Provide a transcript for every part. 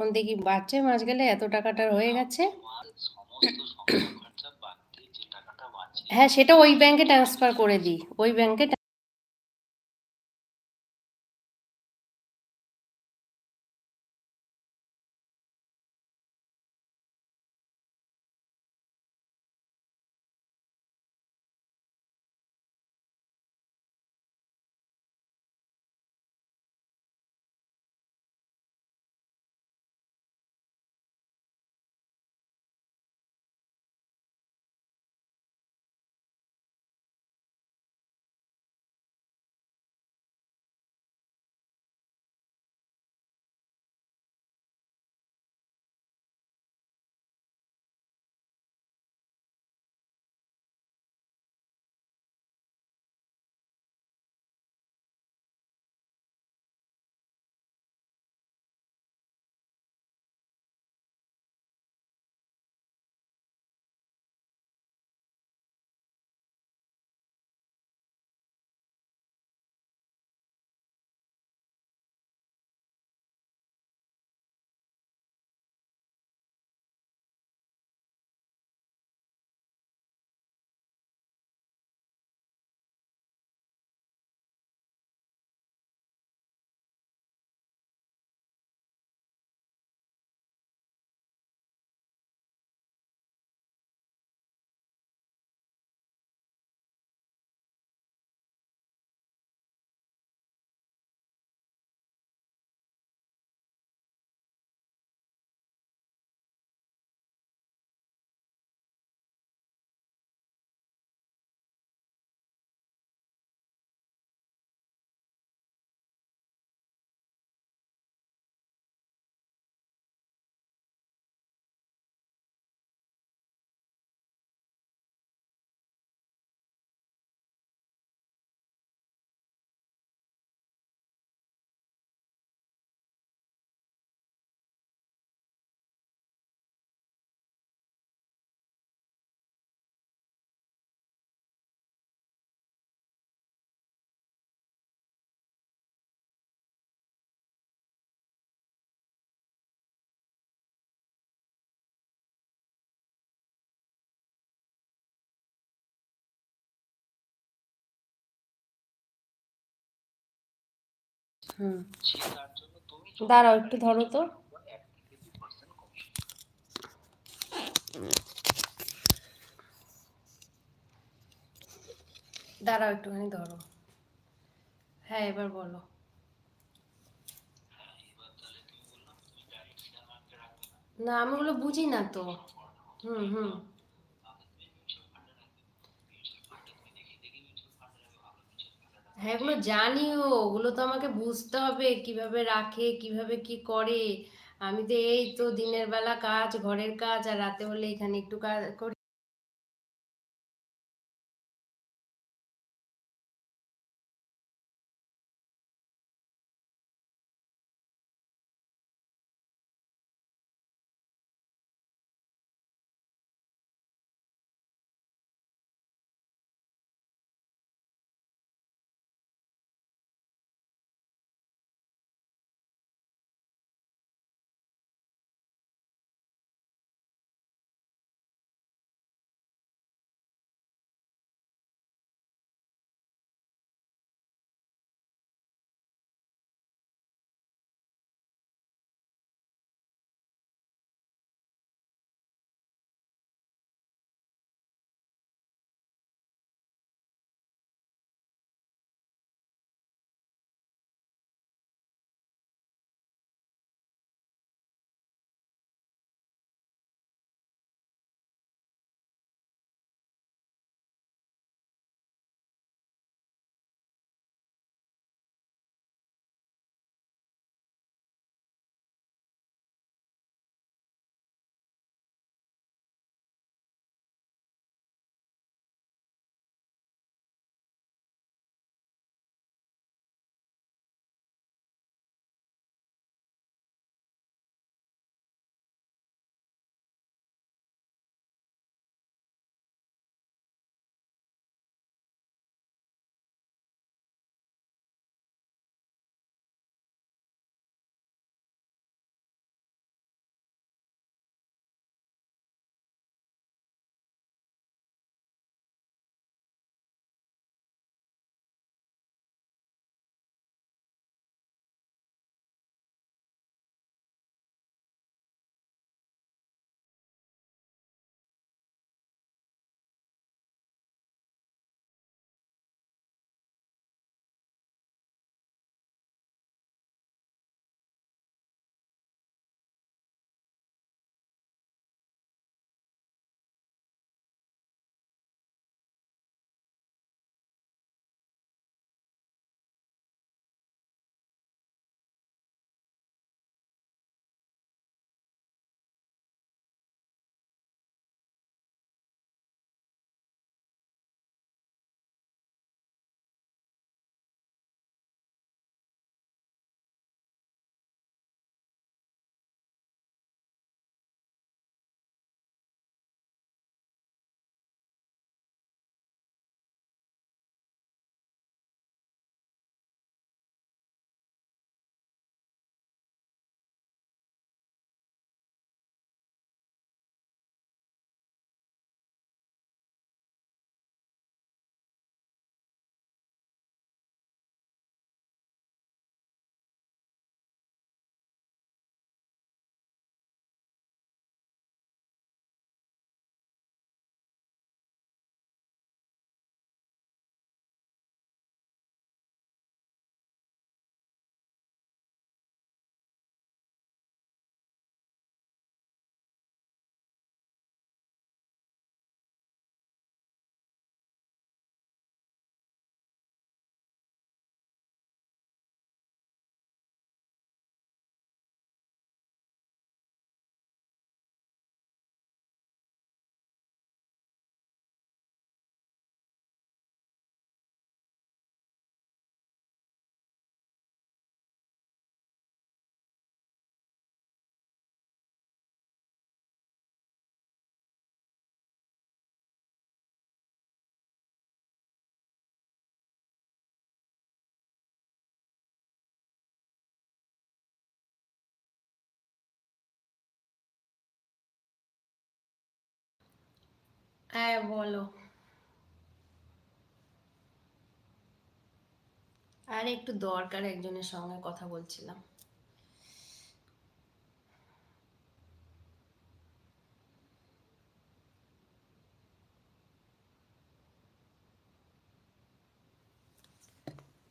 এখন দেখি বাচ্চা মাস গেলে এত টাকাটা হয়ে গেছে। হ্যাঁ সেটা ওই ব্যাংকে ট্রান্সফার করে দিই। ওই ব্যাংকে দাঁড়াও একটু ধরো তো। দাঁড়াও একটুখানি ধরো। হ্যাঁ এবার বলো। না আমি ওগুলো বুঝি না তো। হুম হুম। হ্যাঁ এগুলো জানিও। ওগুলো তো আমাকে বুঝতে হবে। কীভাবে রাখে, কীভাবে কি করে? আমি তো এই তো দিনের বেলা কাজ, ঘরের কাজ, আর রাতে হলে এখানে একটু কাজ করি। হ্যাঁ বলো। আর একটু দরকার, একজনের সঙ্গে কথা বলছিলাম।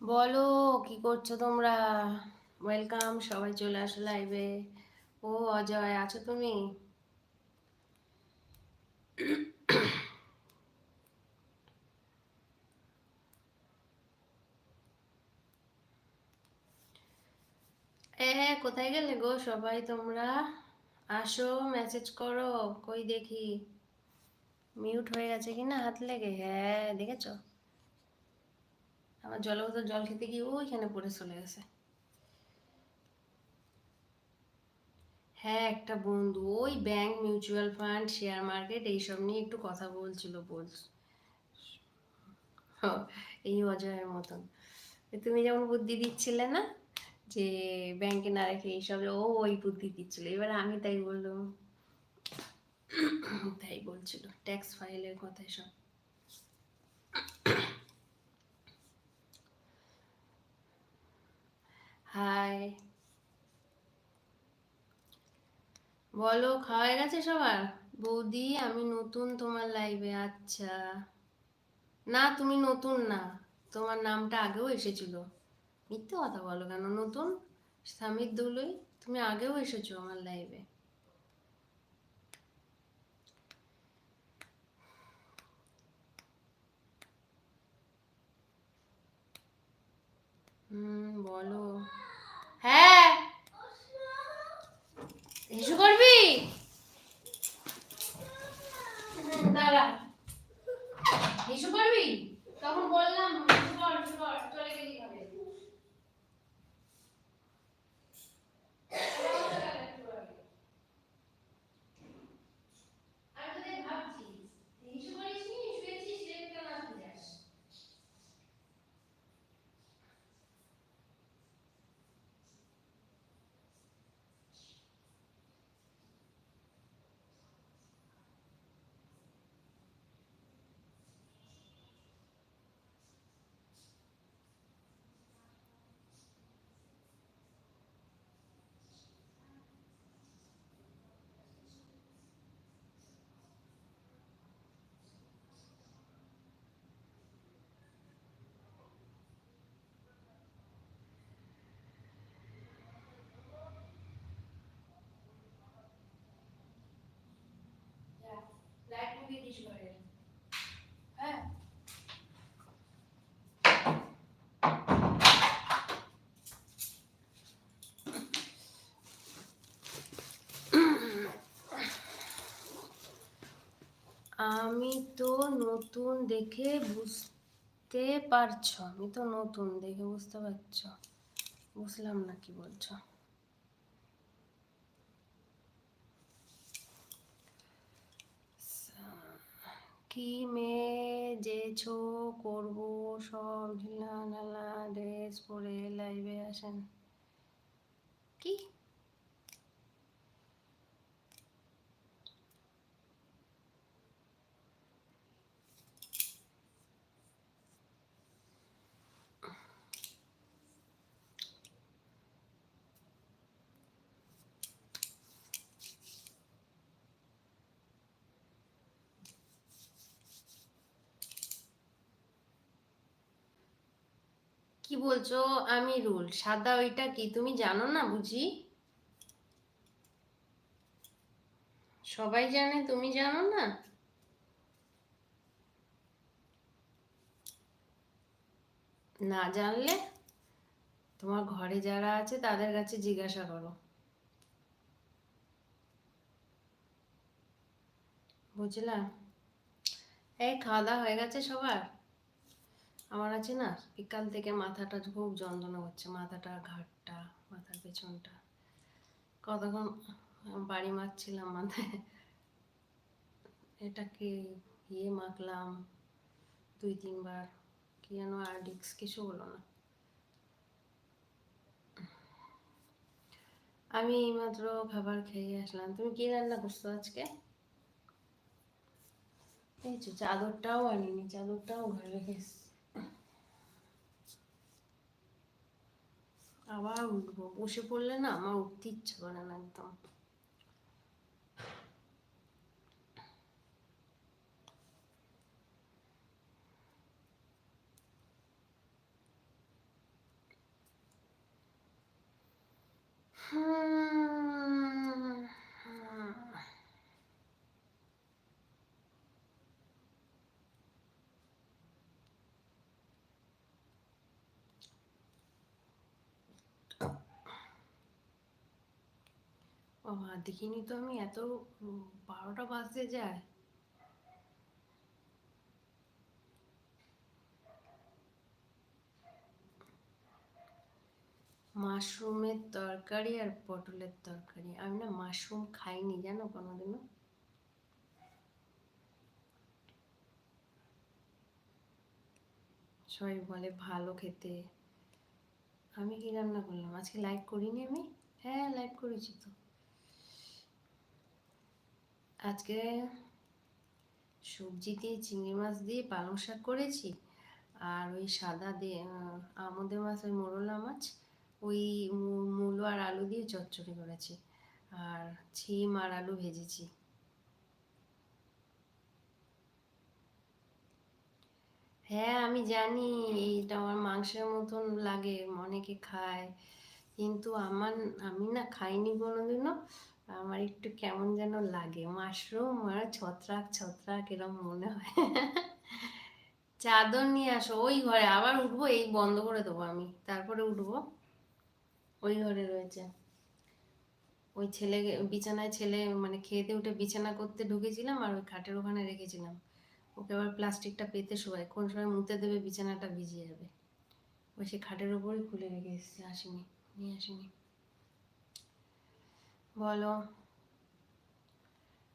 বলো, কি করছ তোমরা? ওয়েলকাম, সবাই চলে আসো লাইভে। ও, অজয়, আছো তুমি? এ কোথায় গেলে গো? সবাই তোমরা আসো মেসেজ করো, কই দেখি? মিউট হয়ে গেছে কি না হাত লেগে? হ্যাঁ দেখেছ? আমার জল বোতল জল খেতে গিয়ে ওইখানে পড়ে চলে গেছে। হ্যাঁ একটা বন্ধু, ওই bank mutual fund share market এইসব নিয়ে একটু কথা বলছিল বল এই অজয়ের মতন। তুমি যেমন বুদ্ধি দিচ্ছিলে না যে ব্যাংকে না রেখে এইসব ও ওই বুদ্ধি দিচ্ছিল। এবার আমি তাই বললাম তাই বলছিল ট্যাক্স ফাইলের কথা সব হাই বলো, খাওয়া গেছে সবার? বৌদি, আমি নতুন তোমার লাইভে আচ্ছা। না, তুমি নতুন না, তোমার নামটা আগেও এসেছিল। মিথ্যে কথা বলো কেন? নতুন স্বামীর দোলই তুমি আগেও এসেছ আমার হুম, বলো। হ্যাঁ! হিসু করবি দাঁড়া হিসু করবি তখন বললাম হিসু কর হিসু কর চলে গেলি হবে আমি তো তাই ভাবছি হিসু করিসনি শুয়েছিস লেট কেন আসতে যাস লাইট মুভি দিস ঘরে হ্যাঁ আমি তো নতুন দেখে বুঝতে পারছ, আমি তো নতুন দেখে বুঝতে পারছ। বুঝলাম না কি বলছো। কি মেয়ে যেছো করব সব ঢিলা ঢালা ড্রেস পরে লাইভে আসেন। কি? কি বলছো? আমি রুল, সাদা ওইটা কি? তুমি জানো না বুঝি? সবাই জানে, তুমি জানো না? না জানলে তোমার ঘরে যারা আছে তাদের কাছে জিজ্ঞাসা করো। বুঝলাম? এই খাওয়া দাওয়া হয়ে গেছে সবার? আমার আছে না, বিকাল থেকে মাথাটা খুব যন্ত্রণা হচ্ছে মাথাটা ঘাটটা মাথার পেছনটা। কতক্ষণ বাড়ি মারছিলাম মাথায় এটাকে ইয়ে মাখলাম, দুই, তিনবার, কি যেন আর ডিক্স কিছু হলো না। আমি এইমাত্র খাবার খেয়ে আসলাম। তুমি কি রান্না করছ আজকে? এই চাদরটাও আনিনি, চাদরটাও ঘরে রেখে আবার উঠবো। বসে পড়লে না আমার উঠতে ইচ্ছে করে না একদম। দেখিনি তো আমি, এত বারোটা বাজতে যায়। মাশরুমের তরকারি আর পটলের তরকারি। আমি না মাশরুম খাইনি, জানো কোনোদিনও? সবাই বলে ভালো খেতে। আমি কি রান্না করলাম? আজকে লাইভ করিনি আমি? হ্যাঁ লাইভ করেছি তো। আজকে সবজি দিয়ে চিংড়ি মাছ দিয়ে পালং শাক করেছি, আর ওই সাদা দিয়ে আমাদের মাছ, ওই মোরলা মাছ, ওই মূলো আর আলু দিয়ে চচ্চড়ি করেছি, আর ছিম আর আলু ভেজেছি। হ্যাঁ আমি জানি এইটা আমার মাংসের মতন লাগে, অনেকে খায়, কিন্তু আমার, আমি না খাইনি কোনোদিনও। আমার একটু কেমন যেন লাগে। মাশরুম আর ছত্রাক ছত্রাক এরকম মনে হয়। চাদর নিয়ে আসো, ওই ঘরে। আবার উঠবো, এই বন্ধ করে দেবো আমি। তারপরে উঠবো। ওই ঘরে রয়েছে। ওই ছেলে বিছানায় ছেলে মানে খেতে উঠে বিছানা করতে ঢুকেছিলাম আর ওই খাটের ওখানে রেখেছিলাম। ওকে আবার প্লাস্টিকটা পেতে শোয়াই কোন সময় মুতে দেবে বিছানাটা ভিজিয়ে যাবে। ওই সে খাটের ওপরই খুলে রেখে এসেছি, আসিনি, নিয়ে আসিনি। বলো।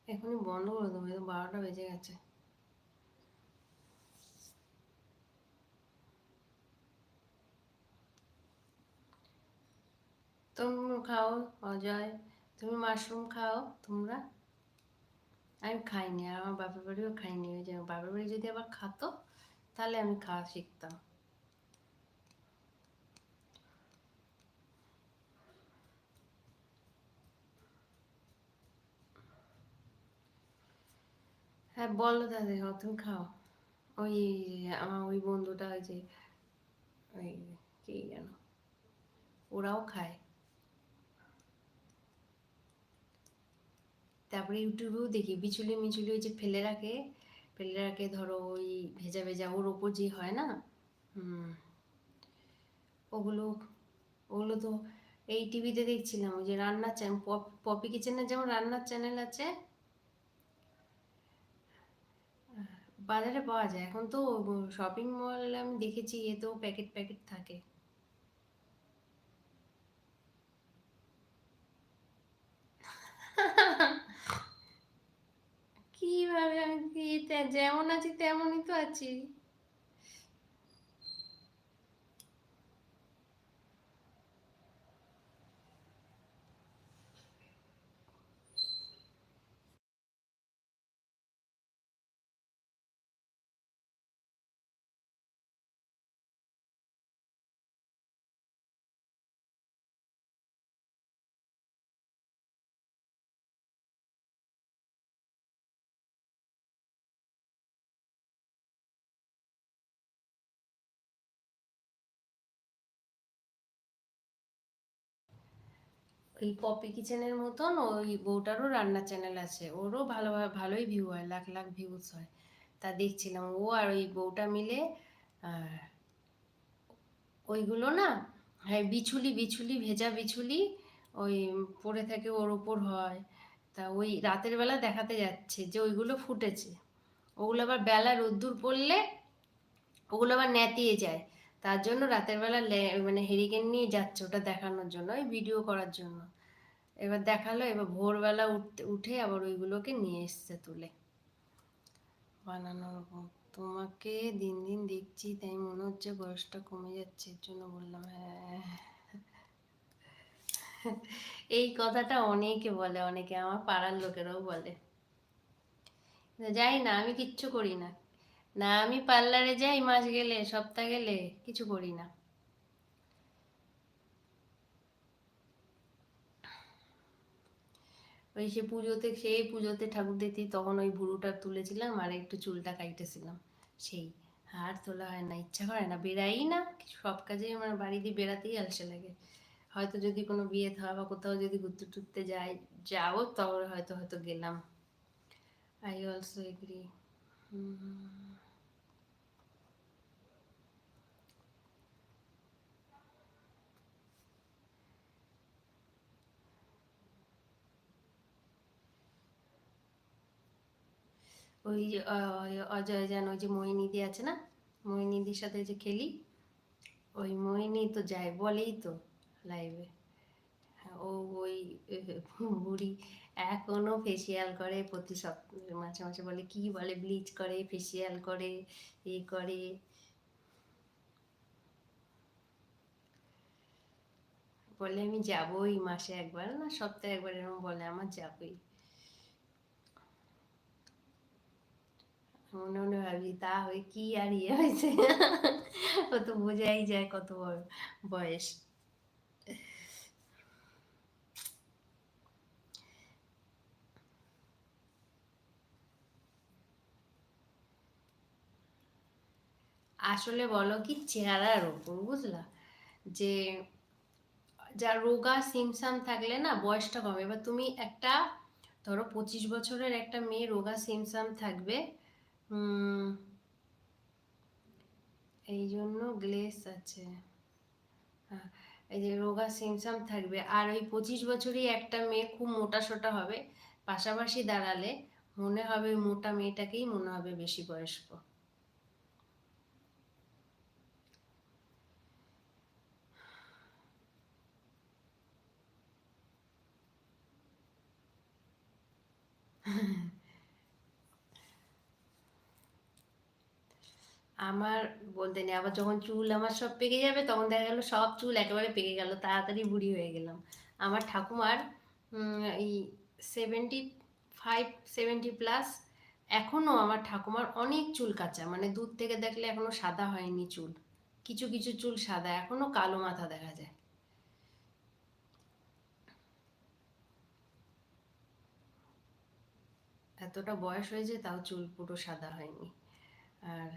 এখনই বন্ধ করে দেবো বারোটা বেজে গেছে। তুমি খাও, অজয়। তুমি মাশরুম খাও, তোমরা? আমি খাইনি, আর আমার বাপের বাড়িও খাইনি, ওই যে বাপের বাড়ি যদি আবার খাতো, তাহলে আমি খাওয়া শিখতাম। হ্যাঁ বলো দাদা তুমি খাও। ওই আমার ওই বন্ধুটা ওই যে, ওই কে যেন, ওরাও খায়। তারপরে ইউটিউবেও দেখি, বিচুলি মিচুলি ওই যে ফেলে রাখে ফেলে রাখে, ধরো ওই ভেজা ভেজা, ওর ওপর যে হয় না, হুম, ওগুলো ওগুলো তো এই টিভিতে দেখছিলাম, ওই যে রান্নার চ্যানেল পপি কিচেনের যেমন রান্নার চ্যানেল আছে বাজারে পাওয়া যায়। এখন তো শপিং মল আমি দেখেছি এতেও প্যাকেট প্যাকেট থাকে। কীভাবে আমি যেমন আছি, তেমনই তো আছি। এই পপি কিচেনের মতন ওই বউটারও রান্নার চ্যানেল আছে। ওরও ভালো, ভালোই ভিউ হয়, লাখ লাখ ভিউজ হয়। তা দেখছিলাম, ও আর ওই বউটা মিলে ওইগুলো না হ্যাঁ বিছুলি বিছুলি, ভেজা বিছুলি, ওই পড়ে থাকে ওর ওপর হয়। তা ওই রাতের বেলা দেখাতে যাচ্ছে যে ওইগুলো ফুটেছে। ওগুলো আবার বেলা রোদ্দুর পড়লে, ওগুলো আবার নেতিয়ে যায়। তার জন্য রাতের বেলা মানে হেরিকেন নিয়ে যাচ্ছে ওটা দেখানোর জন্য, ওই ভিডিও করার জন্য। এবার দেখাল, এবার ভোরবেলা উঠতে, উঠে আবার ওইগুলোকে নিয়ে এসছে তুলে। বানানোর তোমাকে দিন দিন দেখছি, তাই মনে হচ্ছে বয়সটা কমে যাচ্ছে, এর জন্য বললাম হ্যাঁ। এই কথাটা অনেকে বলে, অনেকে, আমার পাড়ার লোকেরাও বলে। যাই না, আমি কিচ্ছু করি না। না, আমি পার্লারে যাই মাস গেলে, সপ্তাহ গেলে, কিছু করি না। ওই সে পুজোতে, সেই পুজোতে ঠাকুর দিতে তখন ওই ভুরুটা তুলেছিলাম আর একটু চুলটা কাইটেছিলাম। সেই আর তোলা হয় না, ইচ্ছা করে না বেরাই না সব কাজে আমার বাড়ি দিয়ে বেড়াতেই আলসে লাগে। হয়তো যদি কোনো বিয়ে থাকা বা কোথাও যদি ঘুরতে টুরতে যাই যাও তাহলে হয়তো হয়তো গেলাম। আই অলসো এগ্রি ওই অজয় যেন ওই যে মোহিনীদি আছে না? মোহিনীদির সাথে যে খেলি, ওই মোহিনী তো যায় বলেই তো লাইভে ও ওই বুড়ি এখনও ফেসিয়াল করে প্রতি সপ্তাহে, মাঝে মাঝে বলে, কি বলে ব্লিচ করে ফেসিয়াল করে, এ করে। বলে আমি যাব যাবোই মাসে একবার, না সপ্তাহে একবার এরকম বলে, আমার যাবই। মনে মনে ভাবি তা হয়ে কি আর ইয়ে হয়েছে ও তো বোঝাই যায় কত বয়স আসলে বলো কি চেহারার ওপর বুঝলা যে যা রোগা সিমসাম থাকলে না বয়সটা কমে এবার তুমি একটা ধরো পঁচিশ বছরের একটা মেয়ে রোগা সিমসাম থাকবে এই জন্য গ্লেস আছে। হ্যাঁ এই যে রোগা সিমসাম থাকবে। আর ওই পঁচিশ বছরই একটা মেয়ে খুব মোটা সোটা হবে, পাশাপাশি দাঁড়ালে মনে হবে মোটা মেয়েটাকেই মনে হবে বেশি বয়স্ক। আমার বলতে নেই, আবার যখন চুল আমার সব পেকে যাবে, তখন দেখা গেল সব চুল একেবারে পেকে গেল, তাড়াতাড়ি বুড়ি হয়ে গেলাম। আমার ঠাকুমার এই সেভেন্টি ফাইভ সেভেন্টি প্লাস এখনও আমার ঠাকুমার অনেক চুল কাঁচা মানে দূর থেকে দেখলে এখনও সাদা হয়নি চুল। কিছু কিছু চুল সাদা এখনও কালো মাথা দেখা যায়। এতটা বয়স হয়েছে, তাও চুল পুরো সাদা হয়নি। আর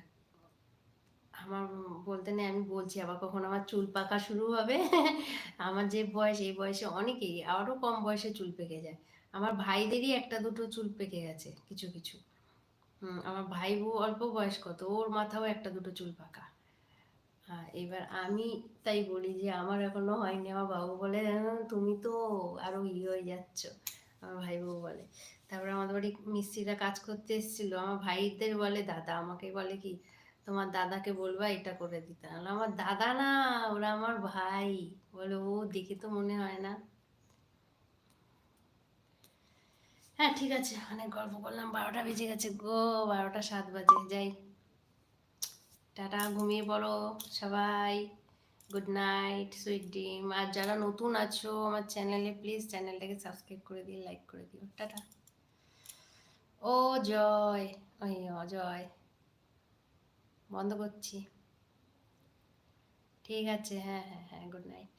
আমার বলতে নেই, আমি বলছি আবার কখন আমার চুল পাকা শুরু হবে। আমার যে বয়স, এই বয়সে অনেকেই আরও কম বয়সে চুল পেকে যায়। আমার ভাইদেরই একটা দুটো চুল পেকে গেছে, কিছু কিছু। আমার ভাই বউ অল্প বয়স কত ওর মাথাও একটা দুটো চুল পাকা। এবার আমি তাই বলি যে আমার এখনও হয়নি, আমার বাবু বলে তুমি তো আরও ই হয়ে যাচ্ছ আমার ভাই বউ বলে। তারপরে আমাদের বাড়ি মিস্ত্রিরা কাজ করতে এসেছিল, আমার ভাইদের বলে, দাদা আমাকে বলে কি তোমার দাদাকে বলবা, এটা করে দিতে। আমার দাদা না, ওরা আমার ভাই। বলে, ও, দেখে তো মনে হয় না। হ্যাঁ ঠিক আছে। অনেক গল্প করলাম, বারোটা বেজে গেছে গো, বারোটা সাত বাজে। যাই। টাটা, ঘুমিয়ে পড়ো সবাই। গুড নাইট সুইট ডিম আর যারা নতুন আছো আমার চ্যানেলে প্লিজ চ্যানেলটাকে সাবস্ক্রাইব করে দিও লাইক করে দিও। Ta ta. ও, জয়। ওই, অজয়। বন্ধ করছি। ঠিক আছে হ্যাঁ হ্যাঁ হ্যাঁ গুড নাইট